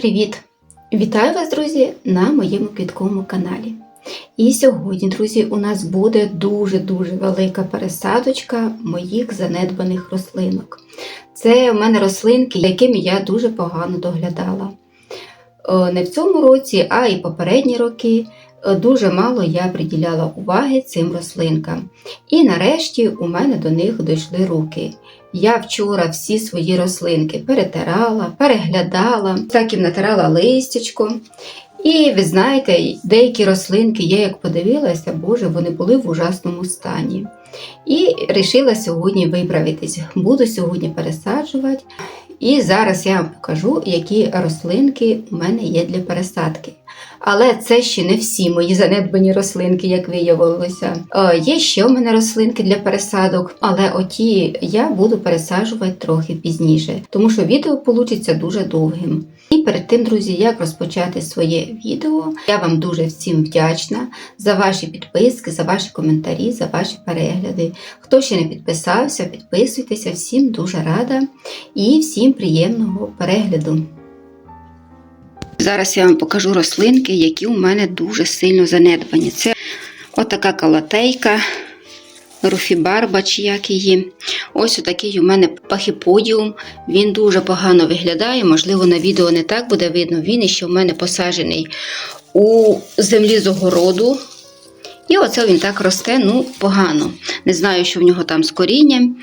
Привіт! Вітаю вас, друзі, на моєму квітковому каналі. І сьогодні, друзі, у нас буде дуже-дуже велика пересадочка моїх занедбаних рослинок. Це у мене рослинки, якими я дуже погано доглядала. Е, Не в цьому році, а й попередні роки е, дуже мало я приділяла уваги цим рослинкам. І нарешті у мене до них дійшли руки. Я вчора всі свої рослинки перетирала, переглядала, так їм натирала листячко. І ви знаєте, деякі рослинки, я як подивилася, боже, вони були в ужасному стані. І вирішила сьогодні виправитись. Буду сьогодні пересаджувати. І зараз я вам покажу, які рослинки у мене є для пересадки. Але це ще не всі мої занедбані рослинки, як виявилося. Е, Є ще у мене рослинки для пересадок, але оті я буду пересаджувати трохи пізніше, тому що відео вийде дуже довгим. І перед тим, друзі, як розпочати своє відео, я вам дуже всім вдячна за ваші підписки, за ваші коментарі, за ваші перегляди. Хто ще не підписався, підписуйтеся, всім дуже рада і всім приємного перегляду. Зараз я вам покажу рослинки, які у мене дуже сильно занедбані. Це отака калатейка, руфібарба, чи як її. Ось отакий у мене пахіподіум. Він дуже погано виглядає. Можливо, на відео не так буде видно. Він ще у мене посаджений у землі з огороду. І оце він так росте, ну, погано. Не знаю, що в нього там з корінням.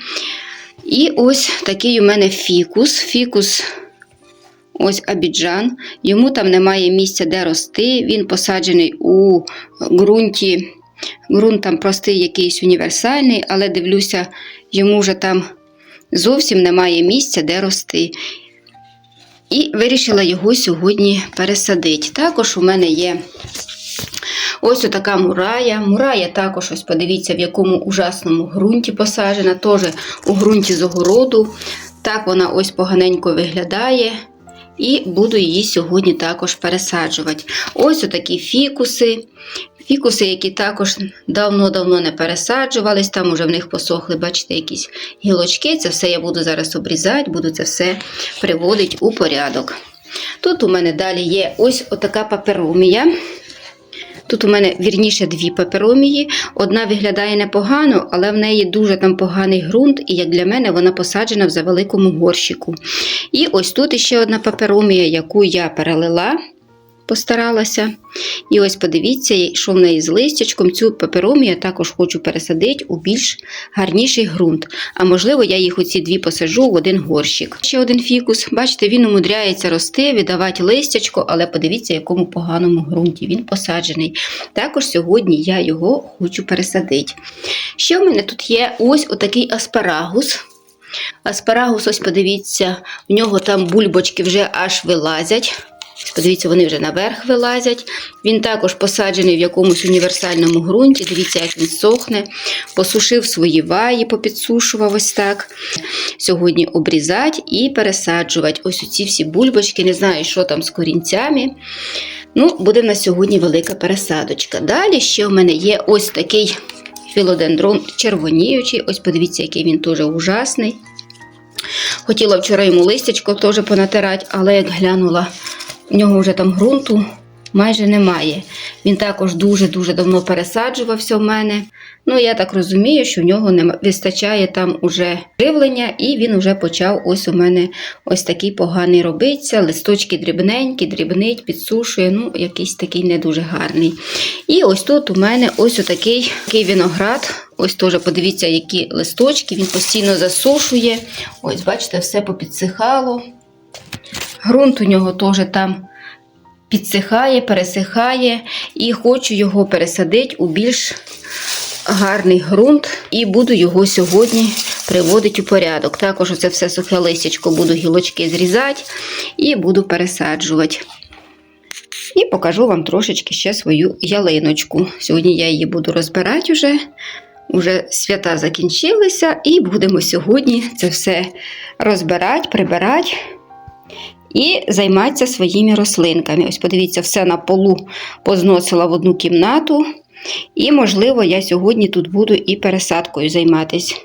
І ось такий у мене фікус. Фікус Ось Абіджан. Йому там немає місця, де рости. Він посаджений у ґрунті. Ґрунт там простий, якийсь універсальний, але дивлюся, йому вже там зовсім немає місця, де рости. І вирішила його сьогодні пересадити. Також у мене є ось така мурая. Мурая також, ось подивіться, в якому ужасному ґрунті посаджена, теж у ґрунті з огороду. Так вона ось поганенько виглядає. І буду її сьогодні також пересаджувати. Ось отакі фікуси. Фікуси, які також давно-давно не пересаджувались, там уже в них посохли, бачите, якісь гілочки. Це все я буду зараз обрізати, буду це все приводити у порядок. Тут у мене далі є ось отака паперомія. Тут у мене вірніше дві паперомії. Одна виглядає непогано, але в неї дуже там поганий ґрунт, і як для мене вона посаджена в завеликому горщику. І ось тут ще одна паперомія, яку я перелила, постаралася. І ось подивіться, що в неї з листячком. Цю паперомію я також хочу пересадити у більш гарніший ґрунт. А можливо, я їх оці дві посаджу в один горщик. Ще один фікус. Бачите, він умудряється рости, віддавати листячко, але подивіться, якому поганому ґрунті він посаджений. Також сьогодні я його хочу пересадити. Ще в мене тут є ось отакий аспарагус. Аспарагус, ось подивіться, в нього там бульбочки вже аж вилазять. Подивіться, вони вже наверх вилазять. Він також посаджений в якомусь універсальному ґрунті. Дивіться, як він сохне. Посушив свої ваї, попідсушував ось так. Сьогодні обрізати і пересаджувати. Ось оці всі бульбочки, не знаю, що там з корінцями. Ну, буде на сьогодні велика пересадочка. Далі ще в мене є ось такий філодендрон червоніючий. Ось подивіться, який він теж ужасний. Хотіла вчора йому листячко теж понатирати, але як глянула, в нього вже там ґрунту майже немає. Він також дуже-дуже давно пересаджувався в мене. Ну, я так розумію, що в нього не вистачає там уже живлення, і він вже почав ось у мене ось такий поганий робиться. Листочки дрібненькі, дрібнить, підсушує, ну, якийсь такий не дуже гарний. І ось тут у мене ось отакий такий виноград. Ось теж подивіться, які листочки, він постійно засушує. Ось, бачите, все попідсихало. Грунт у нього теж там підсихає, пересихає, і хочу його пересадити у більш гарний ґрунт, і буду його сьогодні приводити у порядок. Також оце все сухе листячко буду гілочки зрізати і буду пересаджувати. І покажу вам трошечки ще свою ялиночку. Сьогодні я її буду розбирати вже. Уже свята закінчилися, і будемо сьогодні це все розбирати, прибирати і займатися своїми рослинками. Ось подивіться, все на полу позносила в одну кімнату. І, можливо, я сьогодні тут буду і пересадкою займатися.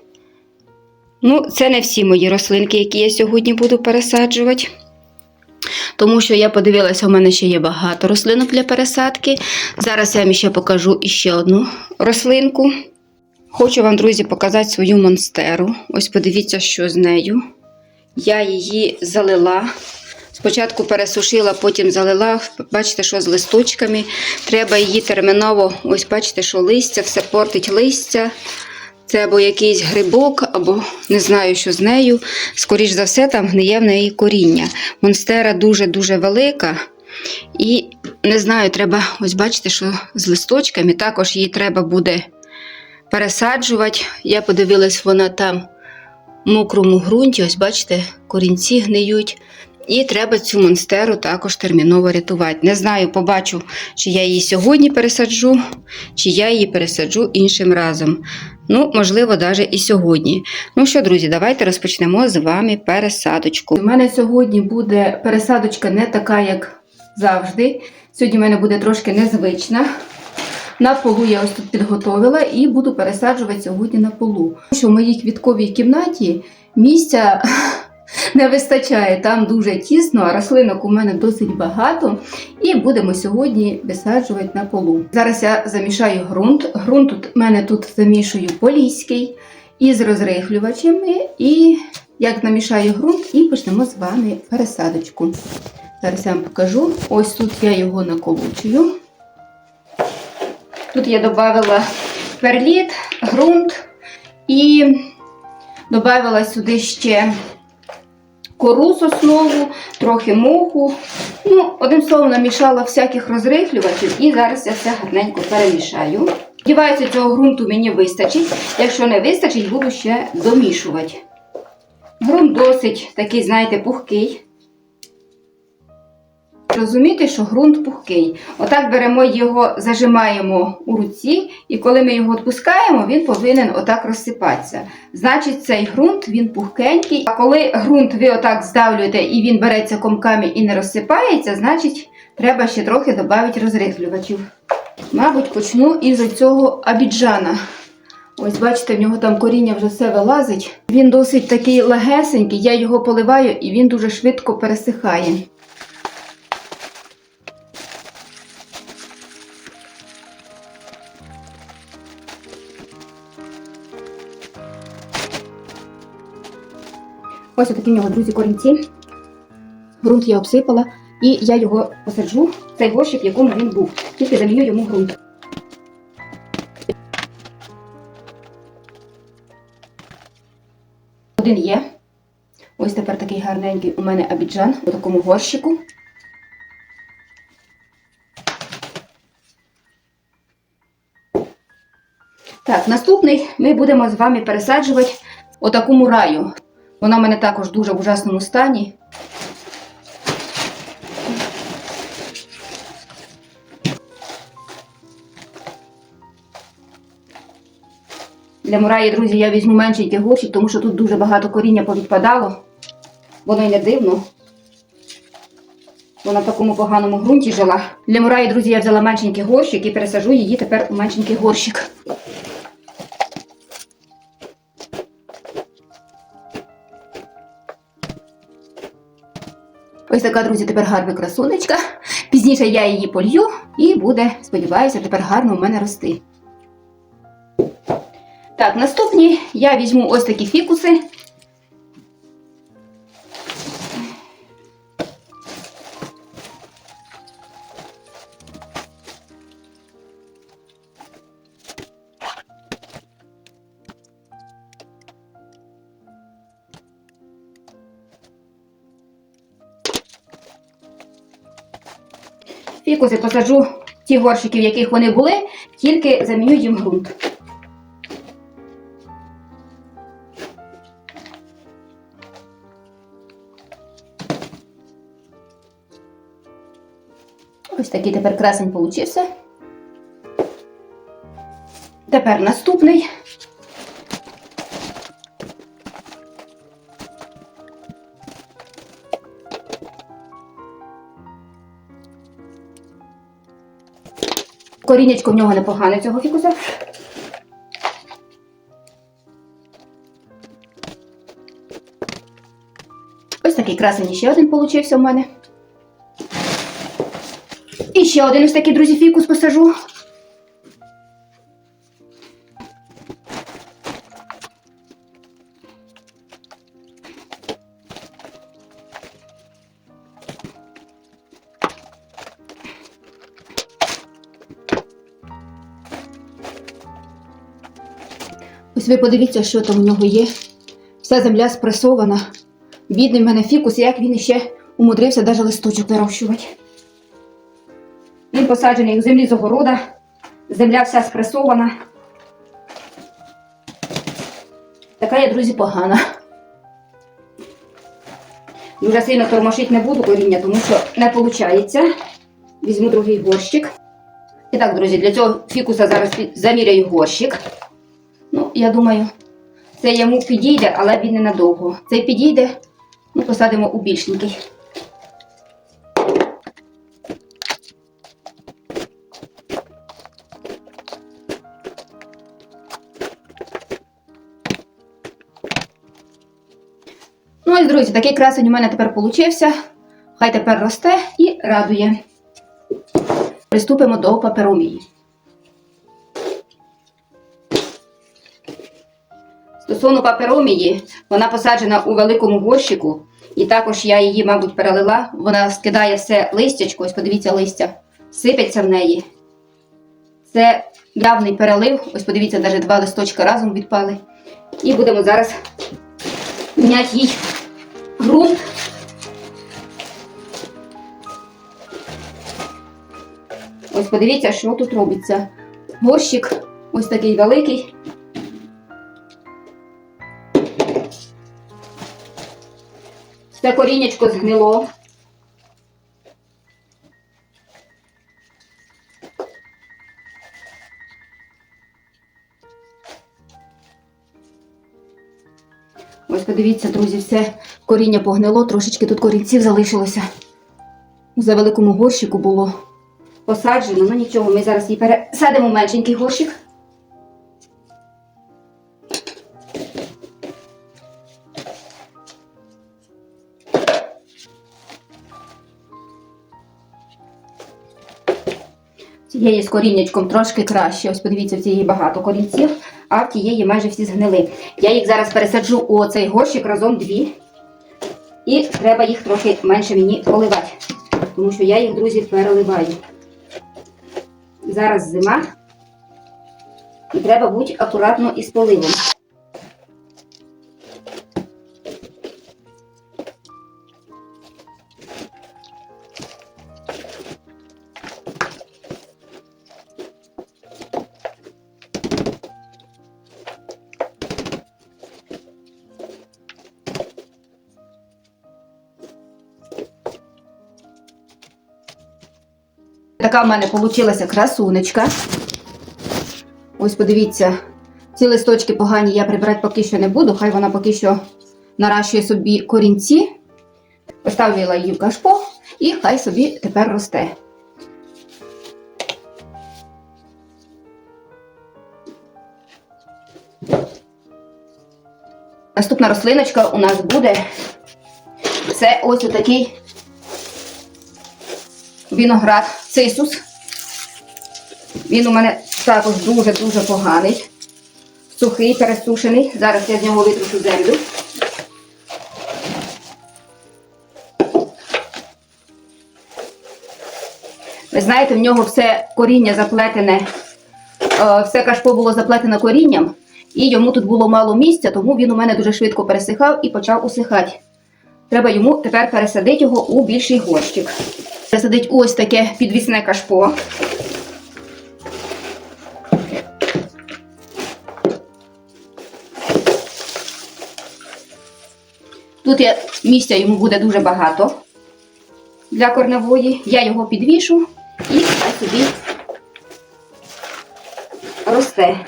Ну, це не всі мої рослинки, які я сьогодні буду пересаджувати. тому що я подивилася, у мене ще є багато рослинок для пересадки. Зараз я вам ще покажу іще одну рослинку. Хочу вам, друзі, показати свою монстеру. Ось подивіться, що з нею. Я її залила. Спочатку пересушила, потім залила. Бачите, що з листочками. Треба її терміново. Ось бачите, що листя, все портить листя. Це або якийсь грибок, або не знаю, що з нею. Скоріш за все, там гниє в неї коріння. Монстера дуже-дуже велика. І не знаю, треба, ось бачите, що з листочками. Також її треба буде пересаджувати. Я подивилась, вона там в мокрому ґрунті. Ось бачите, корінці гниють. І треба цю монстеру також терміново рятувати. Не знаю, побачу, чи я її сьогодні пересаджу, чи я її пересаджу іншим разом. Ну, можливо, навіть і сьогодні. Ну що, друзі, давайте розпочнемо з вами пересадочку. У мене сьогодні буде пересадочка не така, як завжди. Сьогодні в мене буде трошки незвична. На полу я ось тут підготовила і буду пересаджувати сьогодні на полу. Що в моїй квітковій кімнаті місця не вистачає, там дуже тісно, а рослинок у мене досить багато. І будемо сьогодні висаджувати на полу. Зараз я замішаю ґрунт. Ґрунт в мене тут замішую поліський із розрихлювачами. І як намішаю ґрунт, і почнемо з вами пересадочку. Зараз я вам покажу. Ось тут я його наколочую. Тут я додала перліт, ґрунт і додала сюди ще кору соснову, трохи моху. Ну, одним словом, намішала всяких розрихлювачів і зараз я все гарненько перемішаю. Сподіваюся, цього ґрунту мені вистачить. Якщо не вистачить, буду ще домішувати. Грунт досить такий, знаєте, пухкий. Розумієте, що ґрунт пухкий. Отак беремо його, зажимаємо у руці, і коли ми його відпускаємо, він повинен отак розсипатися. Значить, цей ґрунт він пухкенький. А коли ґрунт ви отак здавлюєте і він береться комками і не розсипається, значить треба ще трохи додати розрихлювачів. Мабуть, почну із цього абіджана. Ось, бачите, в нього там коріння вже все вилазить. Він досить такий легесенький, я його поливаю і він дуже швидко пересихає. Ось отакі в нього, друзі, корінці. Грунт я обсипала, і я його посаджу цей горщик, в якому він був. Тільки залію йому ґрунт. Один є. Ось тепер такий гарненький у мене абіджан у такому горщику. Так, наступний ми будемо з вами пересаджувати у такому раю. Вона в мене також дуже в ужасному стані. Для мураї, друзі, я візьму меншенький горщик, тому що тут дуже багато коріння повідпадало. Воно й не дивно. Вона в такому поганому ґрунті жила. Для мураї, друзі, я взяла меншенький горщик і пересажу її тепер у меншенький горщик. Ось така, друзі, тепер гарна красунечка. Пізніше я її полью і буде, сподіваюся, тепер гарно у мене рости. Так, наступні я візьму ось такі фікуси. Фікуси посаджу ті горщики, в яких вони були, тільки заміню їм ґрунт. Ось такий тепер красень получився. Тепер наступний. Корінечко в нього непогане цього фікуса. Ось такий красень ще один вийшов у мене. І ще один ось такий, друзі, фікус посажу. Ось ви подивіться, що там у нього є. Вся земля спресована. Бідний в мене фікус, як він іще умудрився навіть листочок вирощувати. Він посаджений у землі з огорода. Земля вся спресована. Така я, друзі, погана. Дуже сильно тормошить не буду коріння, тому що не виходить. Візьму другий горщик. І так, друзі, для цього фікуса зараз заміряю горщик. Я думаю, це йому підійде, але він ненадовго. Цей підійде, ну, посадимо у більшенький. Ну ось, друзі, такий красень у мене тепер получився. Хай тепер росте і радує. Приступимо до паперомії. Стосовно паперомії, вона посаджена у великому горщику, і також я її, мабуть, перелила. Вона скидає все листячко, ось подивіться листя, сипеться в неї. Це явний перелив. Ось подивіться, навіть два листочка разом відпали. І будемо зараз міняти їй ґрунт. Ось подивіться, що тут робиться. Горщик ось такий великий. Це корінечко згнило. Ось подивіться, друзі, все коріння погнило, трошечки тут корінців залишилося. За великому горщику було посаджено, ну нічого, ми зараз її пересадимо в меншенький горщик. Цієї з коріннячком трошки краще. Ось подивіться, в цієї багато корінців, а в тієї майже всі згнили. Я їх зараз пересаджу у цей горщик разом дві. І треба їх трохи менше мені поливати. Тому що я їх, друзі, переливаю. Зараз зима. І треба бути акуратно із поливом. Така в мене вийшла красунечка. Ось подивіться, ці листочки погані я прибирати поки що не буду, хай вона поки що наращує собі корінці. Поставила її в кашпо і хай собі тепер росте. Наступна рослиночка у нас буде це ось такий виноград цисус. Він у мене також дуже-дуже поганий. Сухий, пересушений. Зараз я з нього витрушу землю. Ви знаєте, в нього все коріння заплетене, е, все кашпо було заплетено корінням, і йому тут було мало місця, тому він у мене дуже швидко пересихав і почав усихати. Треба йому тепер пересадити його у більший горщик. Пересадить ось таке підвісне кашпо. Тут я, місця йому буде дуже багато для корневої. Я його підвішу і собі росте.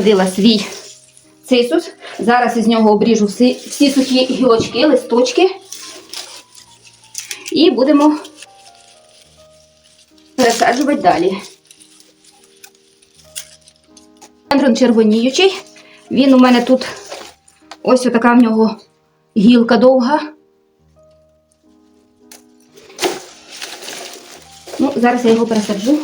Пересадила свій цисус. Зараз із нього обріжу всі, всі сухі гілочки, листочки. І будемо пересаджувати далі. філодендрон червоніючий. Він у мене тут ось така в нього гілка довга. Ну, зараз я його пересаджу.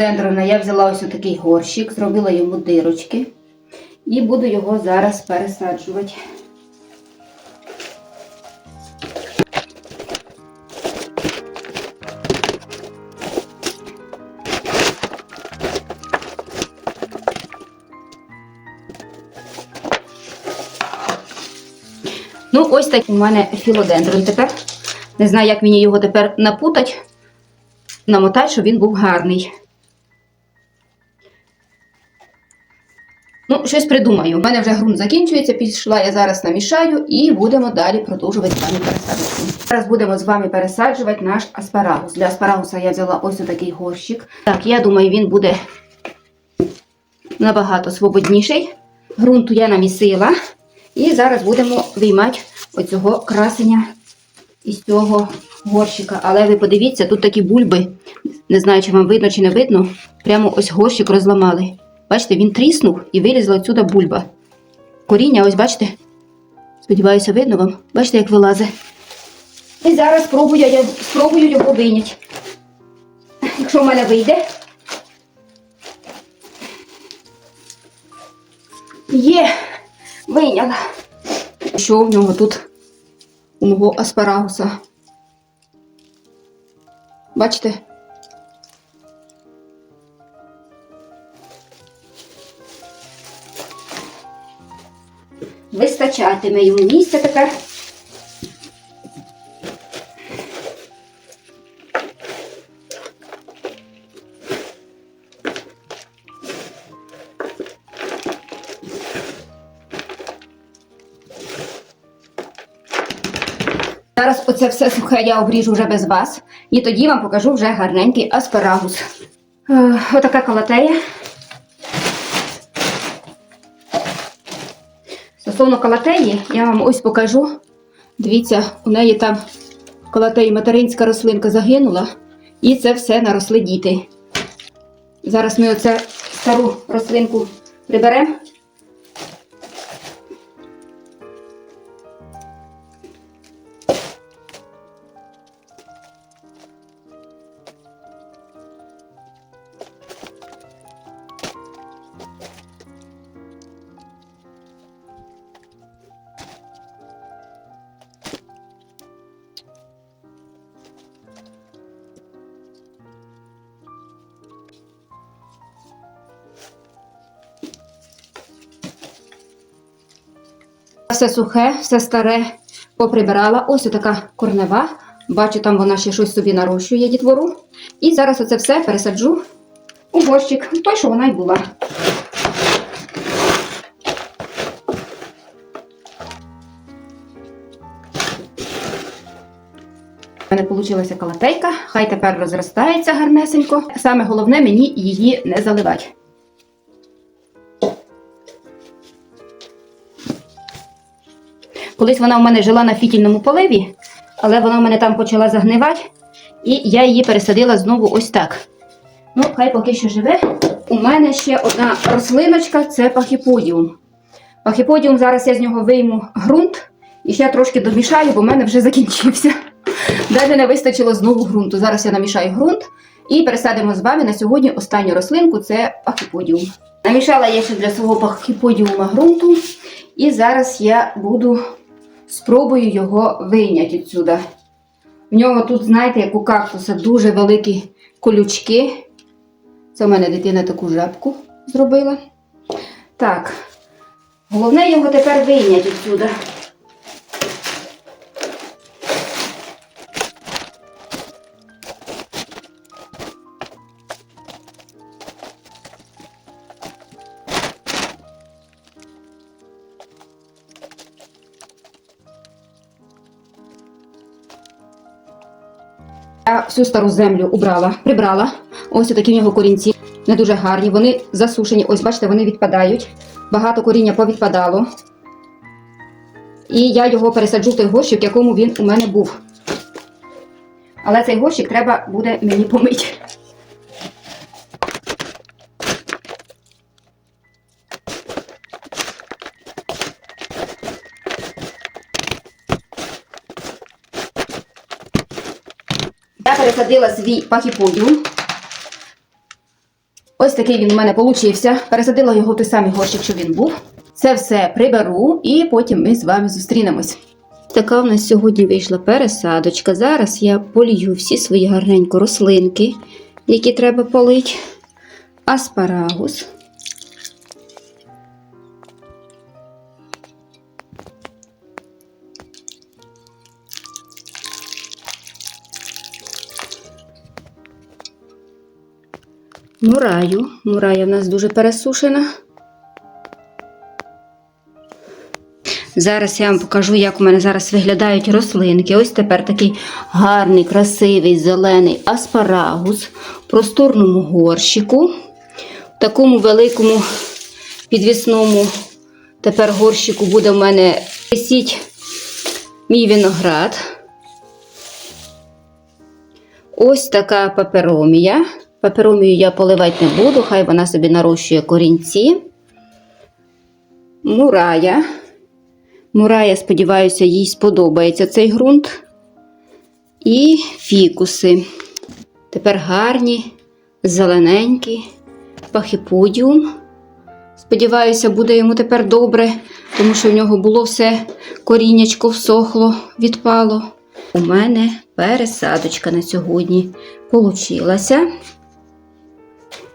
Дендрона я взяла ось такий горщик, зробила йому дирочки і буду його зараз пересаджувати. Ну, ось так у мене філодендрон тепер. Не знаю, як мені його тепер напутати, намотати, щоб він був гарний. Щось придумаю. У мене вже ґрунт закінчується, пішла я зараз намішаю і будемо далі продовжувати з вами пересаджувати. Зараз будемо з вами пересаджувати наш аспарагус. Для аспарагуса я взяла ось такий горщик. Так, я думаю, він буде набагато свободніший. Грунту я намісила. І зараз будемо виймати оцього красення із цього горщика. Але ви подивіться, тут такі бульби. Не знаю, чи вам видно, чи не видно. Прямо ось горщик розламали. Бачите, він тріснув і вилізла отсюда бульба. Коріння, ось бачите? Сподіваюся, видно вам. Бачите, як вилазить. І зараз спробую, я спробую його вийняти. Якщо в мене вийде. Є, вийняла. Що в нього тут у мого аспарагуса? Бачите? Вистачатиме йому місця тепер. Зараз оце все сухе я обріжу вже без вас. І тоді вам покажу вже гарненький аспарагус. Е, Отака калатея. Стосовно калатеї, я вам ось покажу. Дивіться, у неї там калатеї материнська рослинка загинула, і це все наросли діти. Зараз ми оце стару рослинку приберемо. Все сухе, все старе поприбирала. Ось така корнева. Бачу, там вона ще щось собі нарощує дітвору. І зараз оце все пересаджу у горщик, той, що вона й була. У мене вийшла калатейка, хай тепер розростається гарнесенько. Саме головне мені її не заливати. Колись вона у мене жила на фітільному поливі, але вона у мене там почала загнивати, і я її пересадила знову ось так. Ну, хай поки що живе. У мене ще одна рослиночка це пахіподіум. Пахіподіум зараз я з нього вийму ґрунт і ще трошки домішаю, бо в мене вже закінчився. Далі не вистачило знову ґрунту. Зараз я намішаю ґрунт і пересадимо з вами на сьогодні останню рослинку це пахіподіум. Намішала я ще для свого пахіподіума ґрунту, і зараз я буду спробую його вийняти відсюди. В нього тут, знаєте, як у кактуса, дуже великі колючки. Це в мене дитина таку жабку зробила. Так, головне його тепер вийняти відсюди. Всю стару землю убрала, прибрала. Ось такі в нього корінці. Не дуже гарні. Вони засушені. Ось, бачите, вони відпадають. багато коріння повідпадало. І я його пересаджу в той горщик, в якому він у мене був. Але цей горщик треба буде мені помити. Пересадила свій пахіподіум. Ось такий він у мене получився. Пересадила його в той самий горщик, що він був. Це все приберу і потім ми з вами зустрінемось. Така в нас сьогодні вийшла пересадочка. Зараз я полію всі свої гарненько рослинки, які треба полити. Аспарагус. Мураю. Мурая в нас дуже пересушена. Зараз я вам покажу, як у мене зараз виглядають рослинки. Ось тепер такий гарний, красивий зелений аспарагус в просторному горщику. В такому великому підвісному тепер горщику буде в мене висіть мій виноград. Ось така паперомія. Паперомію я поливати не буду, хай вона собі нарощує корінці. Мурая. Мурая, сподіваюся, їй сподобається цей ґрунт. І фікуси. Тепер гарні, зелененькі, пахіподіум. Сподіваюся, буде йому тепер добре, тому що в нього було все коріннячко всохло, відпало. У мене пересадочка на сьогодні получилася.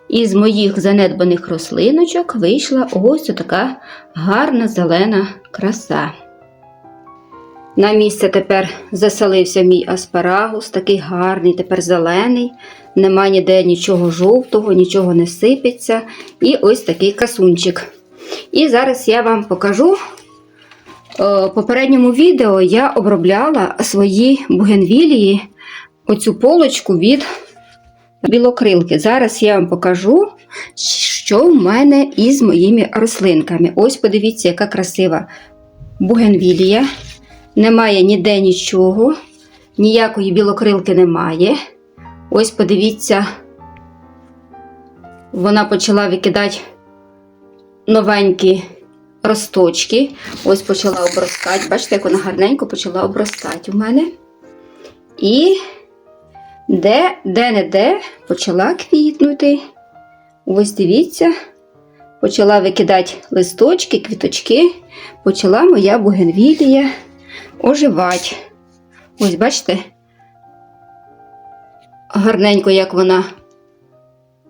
Із моїх занедбаних рослиночок вийшла ось така гарна зелена краса. На місце тепер заселився мій аспарагус, такий гарний, тепер зелений, нема ніде нічого жовтого, нічого не сипеться. І ось такий касунчик. І зараз я вам покажу. Е, В попередньому відео я обробляла свої бугенвілії, оцю полочку від білокрилки. Зараз я вам покажу, що в мене із моїми рослинками. Ось подивіться, яка красива бугенвілія. Немає ніде нічого, ніякої білокрилки немає. Ось подивіться, вона почала викидати новенькі росточки. Ось почала обростати. Бачите, як вона гарненько почала обростати у мене. І де, де-не-де почала квітнути. Ось дивіться, почала викидати листочки, квіточки, почала моя бугенвілія оживати. Ось, бачите, гарненько, як вона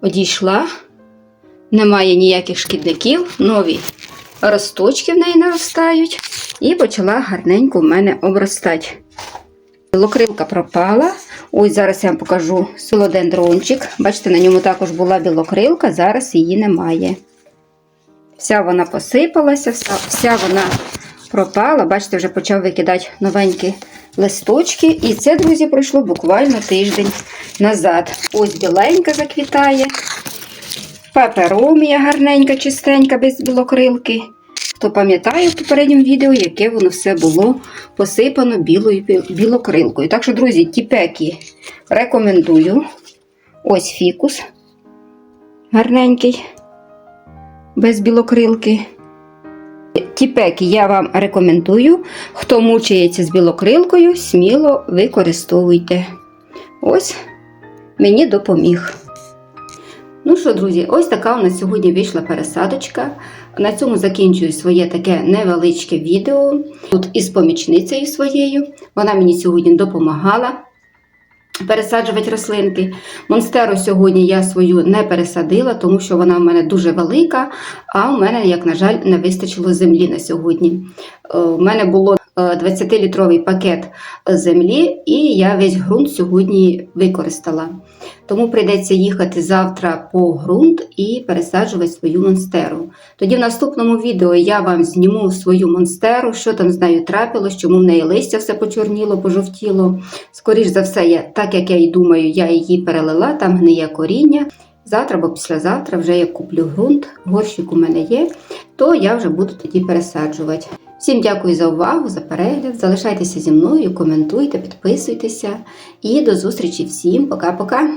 одійшла. Немає ніяких шкідників, нові росточки в неї наростають, і почала гарненько в мене обростати. Білокрилка пропала. Ось зараз я вам покажу солодендрончик. Бачите, на ньому також була білокрилка, зараз її немає. Вся вона посипалася, вся, вся вона пропала. Бачите, вже почав викидати новенькі листочки. І це, друзі, пройшло буквально тиждень назад. Ось біленька заквітає. Паперомія гарненька, чистенька, без білокрилки. Хто пам'ятає в попередньому відео, яке воно все було посипано білою білокрилкою. Так що, друзі, тіпеки рекомендую. Ось фікус гарненький, без білокрилки. Тіпеки я вам рекомендую. Хто мучається з білокрилкою, сміло використовуйте. Ось мені допоміг. Ну що, друзі, ось така у нас сьогодні вийшла пересадочка. На цьому закінчую своє таке невеличке відео. Тут із помічницею своєю. Вона мені сьогодні допомагала пересаджувати рослинки. Монстеру сьогодні я свою не пересадила, тому що вона в мене дуже велика, а у мене, як на жаль, не вистачило землі на сьогодні. Е, У мене було е, 20-літровий пакет землі, і я весь ґрунт сьогодні використала. Тому прийдеться їхати завтра по ґрунт і пересаджувати свою монстеру. Тоді в наступному відео я вам зніму свою монстеру, що там з нею трапилось, чому в неї листя все почорніло, пожовтіло. Скоріш за все, я, так як я і думаю, я її перелила, там гниє коріння. Завтра або післязавтра вже я куплю ґрунт, горщик у мене є, то я вже буду тоді пересаджувати. Всім дякую за увагу, за перегляд. Залишайтеся зі мною, коментуйте, підписуйтеся і до зустрічі всім. Пока-пока!